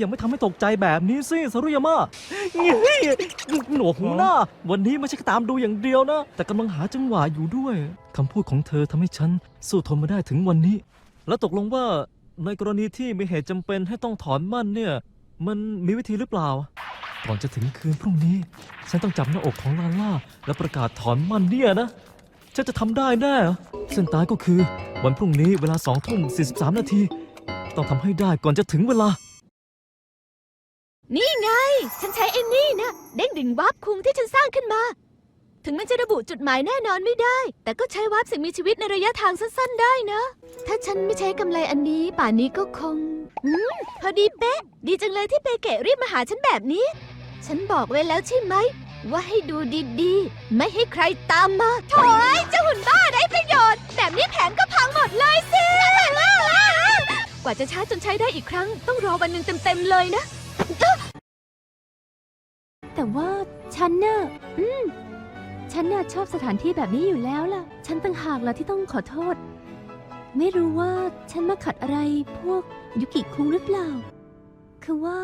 ยังไม่ทำให้ตกใจแบบนี้สิสรุยามาเฮ้หนวกหูหน้า วันนี้ไม่ใช่แค่ตามดูอย่างเดียวนะ แต่กำลังหาจังหวะอยู่ด้วยคำพูดของเธอทำให้ฉันสู้ทนมาได้ถึงวันนี้ แล้วตกลงว่าในกรณีที่มีเหตุจำเป็นให้ต้องถอนมั่นเนี่ย มันมีวิธีหรือเปล่า ก่อนจะถึงคืนพรุ่งนี้ ฉันต้องจับหน้าอกของลาล่า และประกาศถอนมั่นเนี่ยนะ ฉันจะทำได้แน่เส้นตายก็คือ วันพรุ่งนี้เวลาสองทุ่มสี่สิบสามนาทีต้องทำให้ได้ก่อนจะถึงเวลา นี่ไง ฉันใช้ไอ้นี่นะเด้งดึงวับคุงที่ฉันสร้างขึ้นมา ถึงมันจะระบุจุดหมายแน่นอนไม่ได้ แต่ก็ใช้วับสิ่งมีชีวิตในระยะทางสั้นๆ ได้นะ ถ้าฉันไม่ใช้กำไรอันนี้ ป่านนี้ก็คง อืมพอดีเป๊ะ ดีจังเลยที่เปเกะรีบมาหาฉันแบบนี้ ฉันบอกไว้แล้วใช่ไหม ว่าให้ดูดีๆ ไม่ให้ใครตามมาโถ่ไอ้เจ้าหุ่นบ้าได้ประโยชน์ แบบนี้แผนก็พังหมดเลยสิ กว่าจะชาร์จจนใช้ได้อีกครั้ง ต้องรอวันหนึ่งเต็มๆเลยนะ แต่ว่าฉันน่ะอืมฉันน่ะชอบสถานที่แบบนี้อยู่แล้วล่ะ ฉันต่างหากล่ะที่ต้องขอโทษ ไม่รู้ว่าฉันมาขัดอะไรพวกยุกิคุงหรือเปล่า คือว่า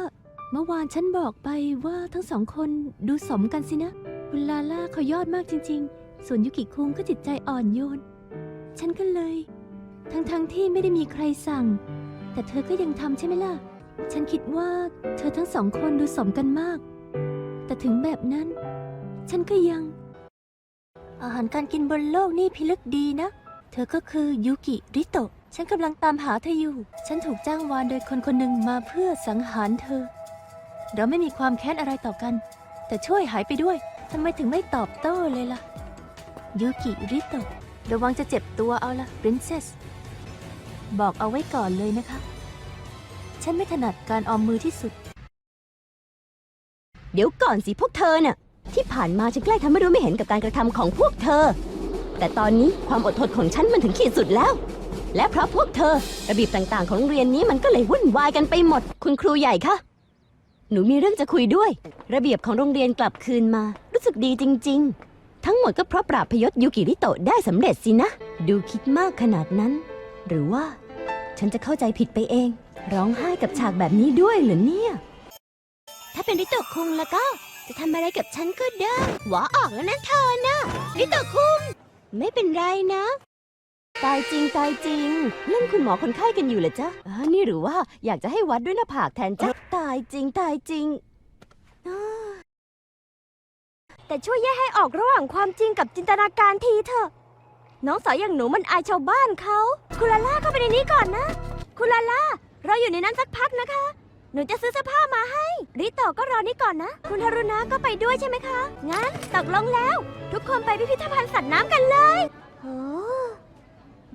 เมื่อวานฉันบอกไปว่าทั้งสองคนดูสมกันสินะ คุณลาล่าเขายอดมากจริง ๆ ส่วนยุกิคุงก็จิตใจอ่อนโยน ฉันก็เลย ทั้งๆที่ไม่ได้มีใครสั่ง แต่เธอก็ยังทำใช่ไหมล่ะ ฉันคิดว่าเธอทั้งสองคนดูสมกันมาก แต่ถึงแบบนั้น ฉันก็ยัง อาหารการกินบนโลกนี่พิลึกดีนะ เธอก็คือยูกิริโตะ ฉันกำลังตามหาเธออยู่ ฉันถูกจ้างวานโดยคนคนหนึ่งมาเพื่อสังหารเธอ เราไม่มีความแค้นอะไรต่อกัน แต่ช่วยหายไปด้วยทำไมถึงไม่ตอบโต้เลยล่ะ ยูกิริโตะ ระวังจะเจ็บตัวเอาละปรินเซส บอกเอาไว้ก่อนเลยนะคะ ฉันไม่ถนัดการออมมือที่สุด เดี๋ยวก่อนสิพวกเธอน่ะ ที่ผ่านมาฉันใกล้ทำไม่รู้ไม่เห็นกับการกระทำของพวกเธอ แต่ตอนนี้ความอดทนของฉันมันถึงขีดสุดแล้ว และเพราะพวกเธอระเบียบต่างๆ ของโรงเรียนนี้มันก็เลยวุ่นวายกันไปหมด คุณครูใหญ่คะหนูมีเรื่องจะคุยด้วย ระเบียบของโรงเรียนกลับคืนมา รู้สึกดีจริง ๆ ทั้งหมดก็เพราะปราบพยศยูกิริโตะได้สำเร็จสินะ ดูคิดมากขนาดนั้น หรือว่า ฉันจะเข้าใจผิดไปเอง ร้องไห้กับฉากแบบนี้ด้วยเหรอเนี่ย ถ้าเป็นริโตะคุงแล้วก็ จะทำอะไรกับฉันก็ได้หวาออกแล้วนะเธอนะริโตะคุง ไม่เป็นไรนะ ตายจริงตายจริง เล่นคุณหมอคนไข้กันอยู่เหรอจ๊ะอ๋อนี่หรือว่าอยากจะให้วัดด้วยหน้าผากแทนจ๊ะตายจริงตายจริงอ้าแต่ช่วยแยกให้ออกระหว่างความจริงกับจินตนาการทีเถอะ น้องสาวอย่างหนูมันอายชาวบ้านเขา คุณลาล่าเข้าไปในนี้ก่อนนะ คุณลาล่า เราอยู่ในนั้นสักพักนะคะ หนูจะซื้อเสื้อผ้ามาให้ ริโตะก็รอนี่ก่อนนะ คุณฮารุนะก็ไปด้วยใช่ไหมคะ งั้นตกลงแล้ว ทุกคนไปพิพิธภัณฑ์สัตว์น้ำกันเลยโอ้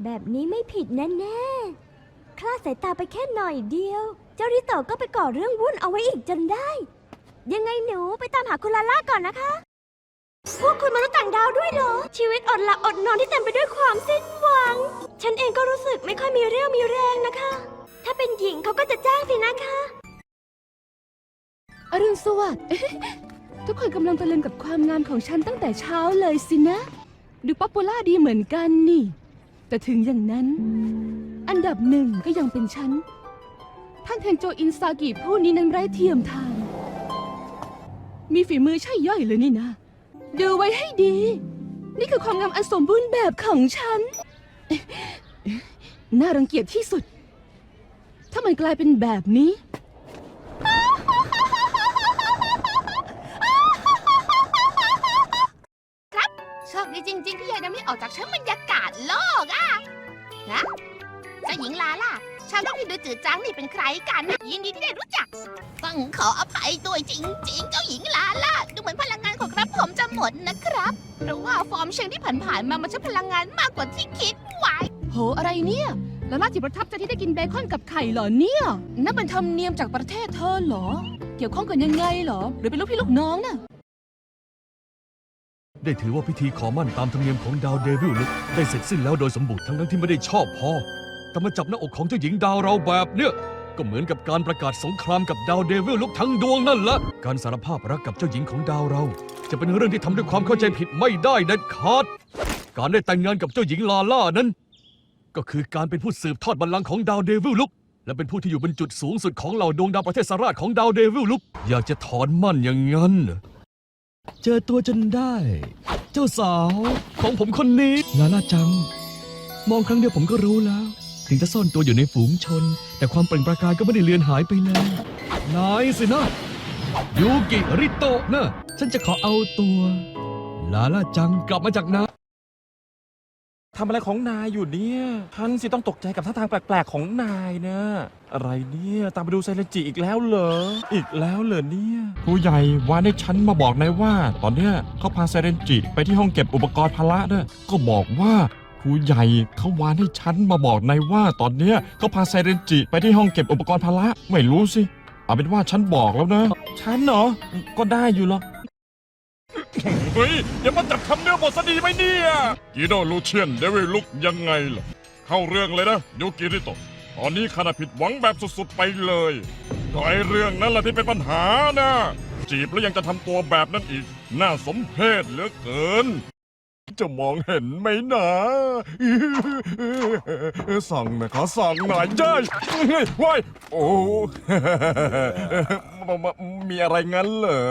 แบบนี้ไม่ผิดแน่ๆคลาดสายตาไปแค่หน่อยเดียว เจ้าริโตะก็ไปก่อเรื่องวุ่นเอาไว้อีกจนได้ ยังไงหนูไปตามหาคุณลาล่าก่อนนะคะ พวกคุณมนุษย์ต่างดาวด้วยเหรอ ชีวิตอดหลับอดนอนที่เต็มไปด้วยความสิ้นหวัง ฉันเองก็รู้สึกไม่ค่อยมีเรี่ยวมีแรงนะคะ ถ้าเป็นหญิงเขาก็จะจ้างสินะคะ รุณสวัสดิ์ ทุกคนกำลังตะลึงกับความงามของฉันตั้งแต่เช้าเลยสินะ ดูป๊อปปูล่าดีเหมือนกันนี่ แต่ถึงอย่างนั้น อันดับหนึ่งก็ยังเป็นฉัน ท่านเทนโจอินซากิผู้นี้นั้นไร้เทียมทาน มีฝีมือใช่ย่อยเลยนี่นะ ดูไว้ให้ดี นี่คือความงามอันสมบูรณ์แบบของฉัน น่ารังเกียจที่สุด ถ้ามันกลายเป็นแบบนี้ ออกจากชั้นบรรยากาศโลกอะนะเจ้าหญิงลาล่ะ ชาวโลกที่ดูจืดจางนี่เป็นใครกันนะยินดีที่ได้รู้จัก ต้องขออภัยด้วยจริง ๆ เจ้าหญิงลาล่ะ ดูเหมือนพลังงานของกระผมจะหมดนะครับ เพราะว่าฟอร์มเชิงที่ผ่านๆมามันใช้พลังงานมากกว่าที่คิดไว้ โห อะไรเนี่ยลาล่าจิตประทับใจที่ได้กินเบคอนกับไข่เหรอเนี่ยนั่นเป็นธรรมเนียมจากประเทศเธอเหรอ เกี่ยวข้องกันยังไงเหรอ หรือเป็นลูกพี่ลูกน้องน่ะ ได้ถือว่าพิธีขอมั่นตามธรรมเนียมของดาวเดวิลลุกได้เสร็จสิ้นแล้วโดยสมบูรณ์ทั้งนั้นที่ไม่ได้ชอบพอ แต่มาจับหน้าอกของเจ้าหญิงดาวเราแบบเนี้ยก็เหมือนกับการประกาศสงครามกับดาวเดวิลลุกทั้งดวงนั่นละ การสารภาพรักกับเจ้าหญิงของดาวเรา จะเป็นเรื่องที่ทำด้วยความเข้าใจผิดไม่ได้เด็ดขาด การได้แต่งงานกับเจ้าหญิงลาล่านั้น ก็คือการเป็นผู้สืบทอดบัลลังก์ของดาวเดวิลลุกและเป็นผู้ที่อยู่บนจุดสูงสุดของเหล่าดวงดาวประเทศสราชของดาวเดวิลลุกอยากจะถอนมั่นอย่างนั้น เจอตัวจนได้ เจ้าสาวของผมคนนี้ลาล่าจัง มองครั้งเดียวผมก็รู้แล้ว ถึงจะซ่อนตัวอยู่ในฝูงชน แต่ความเปล่งประกายก็ไม่ได้เลือนหายไปเลยนายสินะยูกิริโตะนะฉันจะขอเอาตัว ลาล่าจังกลับมาจากนา ทำอะไรของนายอยู่เนี่ยฉันสิต้องตกใจกับท่าทางแปลกๆของนายนะอะไรเนี่ยตามไปดูไซเลนจิอีกแล้วเหรอ อีกแล้วเหรอเนี่ยครูใหญ่วานให้ฉันมาบอกนายว่า ตอนเนี้ยเขาพาเซเรนจิไปที่ห้องเก็บอุปกรณ์พละเนี่ยก็บอกว่าครูใหญ่เขาวานให้ฉันมาบอกนายว่า ตอนเนี้ยเขาพาเซเรนจิไปที่ห้องเก็บอุปกรณ์พละไม่รู้สิเอาเป็นว่าฉันบอกแล้วนะ ฉันเหรอ ก็ได้อยู่หรอก เฮ้ยอย่ามาจับทำเนื้อบทสดีไหมเนี่ยกีโดลูเชียนเดวิลลุกยังไงล่ะ เข้าเรื่องเลยนะโยกิริโตะตอนนี้ข้าน่ะผิดหวังแบบสุดๆไปเลยก็ไอเรื่องนั้นแหละที่เป็นปัญหานะจีบแล้วยังจะทำตัวแบบนั้นอีก น่าสมเพชเหลือเกิน จะมองเห็นไหมนะสั่งนะขอสั่งหน่อยเจ้ยว้ายโอ้ มีอะไรงั้นเหรอ